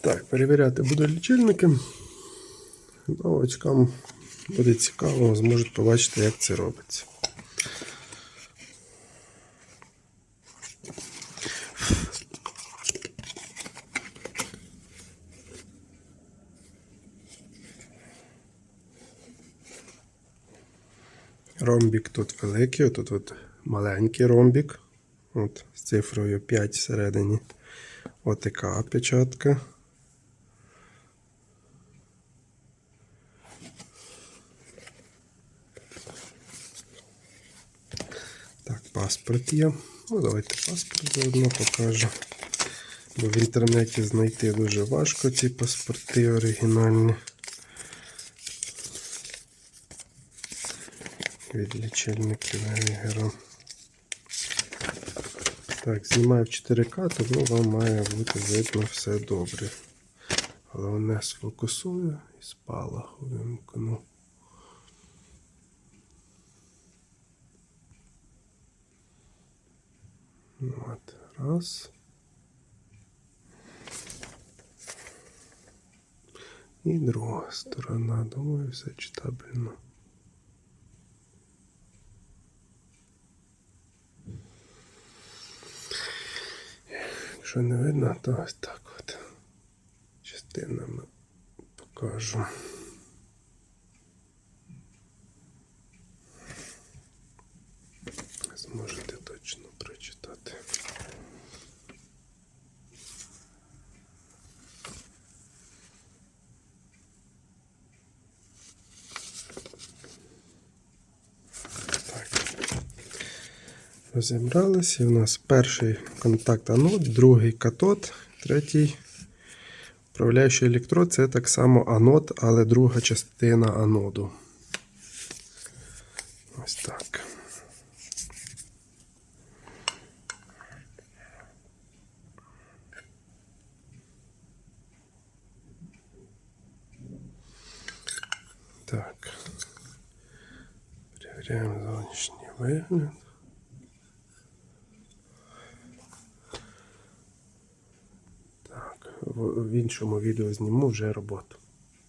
Так, перевіряти буду лічильники. Новачкам буде цікаво, зможуть побачити, як це робиться. Ромбік тут великий, отут от маленький ромбік. От, з цифрою 5 всередині. ОТК печатка. Так, паспорт є. Ну, давайте паспорт заодно покажу. Бо в інтернеті знайти дуже важко ці паспорти оригінальні. Від лічильників Гейгера. Так, знімаю в 4К, тому вам має бути видно все добре. Головне сфокусую і спалах вимкну. От, раз. І друга сторона. Думаю, все читабельно. Якщо не видно, то ось так от частинами покажу. Розібралися. І у нас перший контакт анод, другий катод, третій управляючий електрод це так само анод, але друга частина аноду. Ось так. Так. Перевіряємо зовнішній вигляд. Так, в в іншому відео зніму вже роботу.